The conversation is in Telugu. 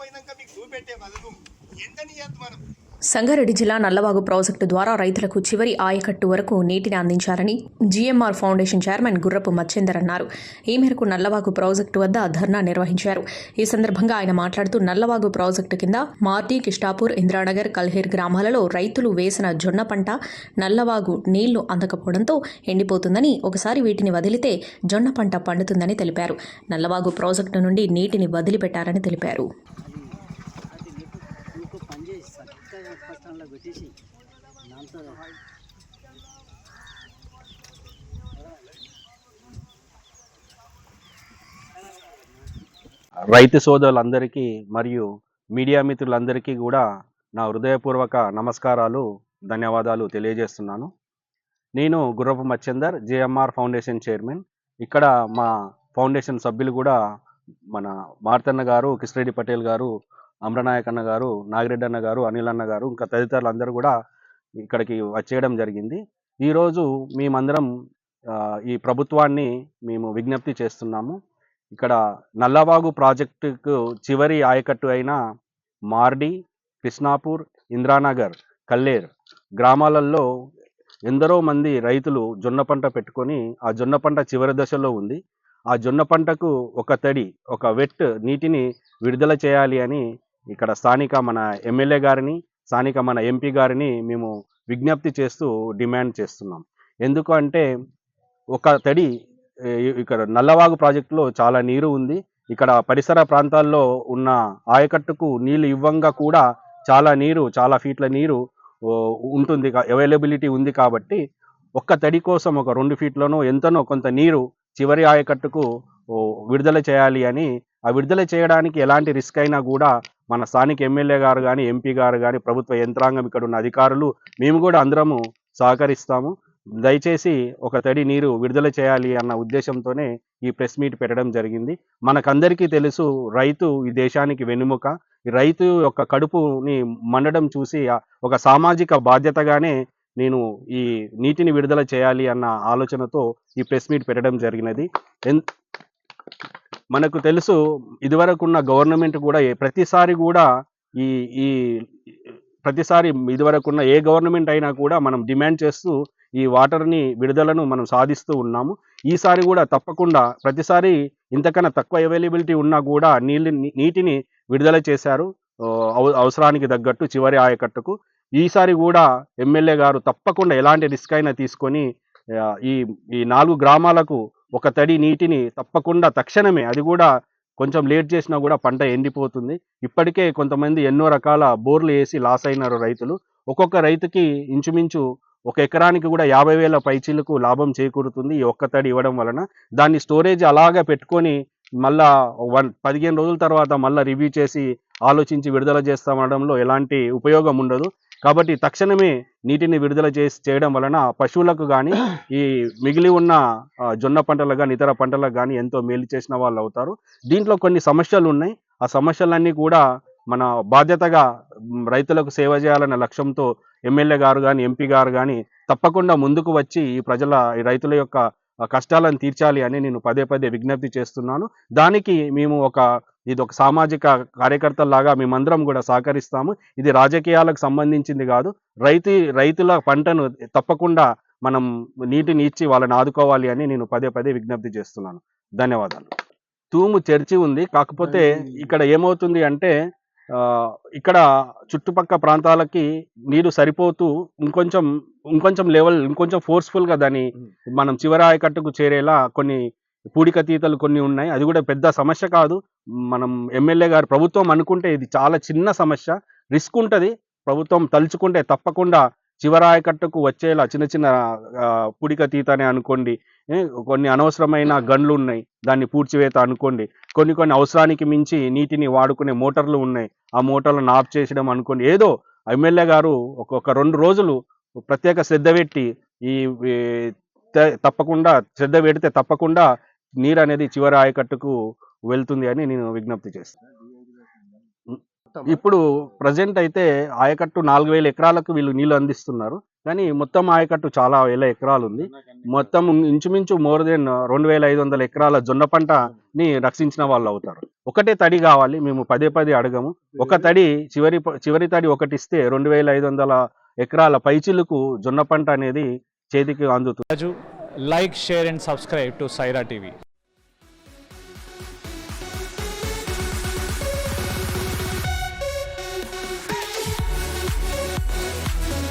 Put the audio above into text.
పైనాక మీకు చూపెట్టే బదులు ఎంతని మనం సంగారెడ్డి జిల్లా నల్లవాగు ప్రాజెక్టు ద్వారా రైతులకు చివరి ఆయకట్టు వరకు నీటిని అందించాలని జీఎంఆర్ ఫౌండేషన్ చైర్మన్ గుర్రపు మచ్చేందర్ అన్నారు. ఈ మేరకు నల్లవాగు ప్రాజెక్టు వద్ద ధర్నా నిర్వహించారు. ఈ సందర్భంగా ఆయన మాట్లాడుతూ నల్లవాగు ప్రాజెక్టు కింద మార్టీ కిష్టాపూర్ ఇంద్రానగర్ కల్హేర్ గ్రామాలలో రైతులు వేసిన జొన్న పంట నల్లవాగు నీళ్ళు అందకపోవడంతో ఎండిపోతుందని ఒకసారి వీటిని వదిలితే జొన్న పంట పండుతుందని తెలిపారు. నల్లవాగు ప్రాజెక్టు నుండి నీటిని వదిలిపెట్టారని తెలిపారు అది నీకు నీకు పని చేసి చక్కగా పెట్టేసి దాంతో రైతు సోదరులందరికీ మరియు మీడియా మిత్రులందరికీ కూడా నా హృదయపూర్వక నమస్కారాలు ధన్యవాదాలు తెలియజేస్తున్నాను. నేను గుర్రపు మచ్చందర్ జేఎంఆర్ ఫౌండేషన్ చైర్మన్. ఇక్కడ మా ఫౌండేషన్ సభ్యులు కూడా మన మార్తన్న గారు కిష్రెడ్డి పటేల్ గారు అమరనాయక్ అన్న గారు నాగిరెడ్డి అన్న గారు అనిల్ అన్న గారు ఇంకా తదితరులు అందరూ కూడా ఇక్కడికి వచ్చేయడం జరిగింది. ఈరోజు మేమందరం ఈ ప్రభుత్వాన్ని మేము విజ్ఞప్తి చేస్తున్నాము. ఇక్కడ నల్లవాగు ప్రాజెక్టుకు చివరి ఆయకట్టు అయిన మార్డి కృష్ణాపూర్ ఇంద్రానగర్ కల్లేర్ గ్రామాలలో ఎందరో మంది రైతులు జొన్న పంట పెట్టుకొని ఆ జొన్న పంట చివరి దశలో ఉంది. ఆ జొన్న పంటకు ఒక తడి ఒక వెట్ నీటిని విడుదల చేయాలి అని ఇక్కడ స్థానిక మన ఎమ్మెల్యే గారిని స్థానిక మన ఎంపీ గారిని మేము విజ్ఞప్తి చేస్తూ డిమాండ్ చేస్తున్నాం. ఎందుకు అంటే ఒక తడి ఇక్కడ నల్లవాగు ప్రాజెక్టులో చాలా నీరు ఉంది. ఇక్కడ పరిసర ప్రాంతాల్లో ఉన్న ఆయకట్టుకు నీళ్ళు ఇవ్వంగా కూడా చాలా నీరు చాలా ఫీట్ల నీరు ఉంటుంది అవైలబిలిటీ ఉంది కాబట్టి ఒక్క తడి కోసం ఒక రెండు ఫీట్లను ఎంతనో కొంత నీరు చివరి ఆయకట్టుకు విడుదల చేయాలి అని ఆ విడుదల చేయడానికి ఎలాంటి రిస్క్ అయినా కూడా మన స్థానిక ఎమ్మెల్యే గారు కానీ ఎంపీ గారు కానీ ప్రభుత్వ యంత్రాంగం ఇక్కడ ఉన్న అధికారులు మేము కూడా అందరము సహకరిస్తాము. దయచేసి ఒక తడి నీరు విడుదల చేయాలి అన్న ఉద్దేశంతోనే ఈ ప్రెస్ మీట్ పెట్టడం జరిగింది. మనకందరికీ తెలుసు రైతు ఈ దేశానికి వెన్నుముక. ఈ రైతు యొక్క కడుపుని మండడం చూసి ఒక సామాజిక బాధ్యతగానే నేను ఈ నీటిని విడుదల చేయాలి అన్న ఆలోచనతో ఈ ప్రెస్ మీట్ పెట్టడం జరిగినది. ఎన్- మనకు తెలుసు ఇదివరకున్న గవర్నమెంట్ కూడా ప్రతిసారి కూడా ఈ ఈ ప్రతిసారి ఇదివరకున్న ఏ గవర్నమెంట్ అయినా కూడా మనం డిమాండ్ చేస్తూ ఈ వాటర్ని విడుదలను మనం సాధిస్తూ ఉన్నాము. ఈసారి కూడా తప్పకుండా ప్రతిసారి ఇంతకన్నా తక్కువ అవైలబిలిటీ ఉన్నా కూడా నీళ్ళు నీటిని విడుదల చేశారు. అవ- అవసరానికి తగ్గట్టు చివరి ఆయకట్టుకు. ఈసారి కూడా ఎమ్మెల్యే గారు తప్పకుండా ఎలాంటి రిస్క్ అయినా తీసుకొని ఈ ఈ నాలుగు గ్రామాలకు ఒక తడి నీటిని తప్పకుండా తక్షణమే అది కూడా కొంచెం లేట్ చేసినా కూడా పంట ఎండిపోతుంది. ఇప్పటికే కొంతమంది ఎన్నో రకాల బోర్లు వేసి లాస్ అయినారు రైతులు. ఒక్కొక్క రైతుకి ఇంచుమించు ఒక ఎకరానికి కూడా యాభై వేల పైచీలకు లాభం చేకూరుతుంది ఈ ఒక్క తడి ఇవ్వడం వలన. దాన్ని స్టోరేజ్ అలాగా పెట్టుకొని మళ్ళా వన్ పదిహేను రోజుల తర్వాత మళ్ళీ రివ్యూ చేసి ఆలోచించి విడుదల చేస్తామనడంలో ఎలాంటి ఉపయోగం ఉండదు. కాబట్టి తక్షణమే నీటిని విడుదల చేసి చేయడం వలన పశువులకు కానీ ఈ మిగిలి ఉన్న జొన్న పంటలకు కానీ ఇతర పంటలకు కానీ ఎంతో మేలు చేసిన వాళ్ళు అవుతారు. దీంట్లో కొన్ని సమస్యలు ఉన్నాయి. ఆ సమస్యలన్నీ కూడా మన బాధ్యతగా రైతులకు సేవ చేయాలన్న లక్ష్యంతో ఎమ్మెల్యే గారు కానీ ఎంపీ గారు కానీ తప్పకుండా ముందుకు వచ్చి ఈ ప్రజల ఈ రైతుల యొక్క కష్టాలను తీర్చాలి అని నేను పదే పదే విజ్ఞప్తి చేస్తున్నాను. దానికి మేము ఒక ఇది ఒక సామాజిక కార్యకర్తలాగా మేమందరం కూడా సహకరిస్తాము. ఇది రాజకీయాలకు సంబంధించింది కాదు. రైతు రైతుల పంటను తప్పకుండా మనం నీటిని ఇచ్చి వాళ్ళని ఆదుకోవాలి అని నేను పదే పదే విజ్ఞప్తి చేస్తున్నాను. ధన్యవాదాలు. తూము చర్చి ఉంది. కాకపోతే ఇక్కడ ఏమవుతుంది అంటే ఇక్కడ చుట్టుపక్క ప్రాంతాలకి నీరు సరిపోతూ ఇంకొంచెం ఇంకొంచెం లెవెల్ ఇంకొంచెం ఫోర్స్ఫుల్గా దాన్ని మనం చివరి ఆయకట్టుకు చేరేలా కొన్ని పూడికతీతలు కొన్ని ఉన్నాయి. అది కూడా పెద్ద సమస్య కాదు. మనం ఎమ్మెల్యే గారు ప్రభుత్వం అనుకుంటే ఇది చాలా చిన్న సమస్య. రిస్క్ ఉంటుంది. ప్రభుత్వం తలుచుకుంటే తప్పకుండా చివరి వచ్చేలా చిన్న చిన్న పూడికతీత అని అనుకోండి. కొన్ని అనవసరమైన గన్లు ఉన్నాయి. దాన్ని పూడ్చివేత అనుకోండి. కొన్ని కొన్ని అవసరానికి మించి నీటిని వాడుకునే మోటార్లు ఉన్నాయి. ఆ మోటార్లను ఆఫ్ చేసడం అనుకోండి. ఏదో ఎమ్మెల్యే గారు ఒక్కొక్క రెండు రోజులు ప్రత్యేక శ్రద్ధ పెట్టి ఈ ఈ త- తప్పకుండా శ్రద్ధ పెడితే తప్పకుండా నీరు అనేది చివరి ఆయకట్టుకు వెళ్తుంది అని నేను విజ్ఞప్తి చేస్తాను ఇప్పుడు ప్రజెంట్ అయితే ఆయకట్టు నాలుగు వేల ఎకరాలకు వీళ్ళు నీళ్ళు అందిస్తున్నారు. కానీ మొత్తం ఆయకట్టు చాలా వేల ఎకరాలు ఉంది మొత్తం ఇంచుమించు మోర్ దెన్ రెండు వేల ఐదు వందల ఎకరాల జొన్న పంటని రక్షించిన వాళ్ళు అవుతారు. ఒకటే తడి కావాలి మేము పదే పదే అడగము. ఒక తడి చివరి చివరి తడి ఒకటి ఇస్తే రెండు వేల ఐదు వందల ఎకరాల పైచిలుకు జొన్న పంట అనేది చేతికి అందుతుంది. Raju like share and subscribe to Saira TV.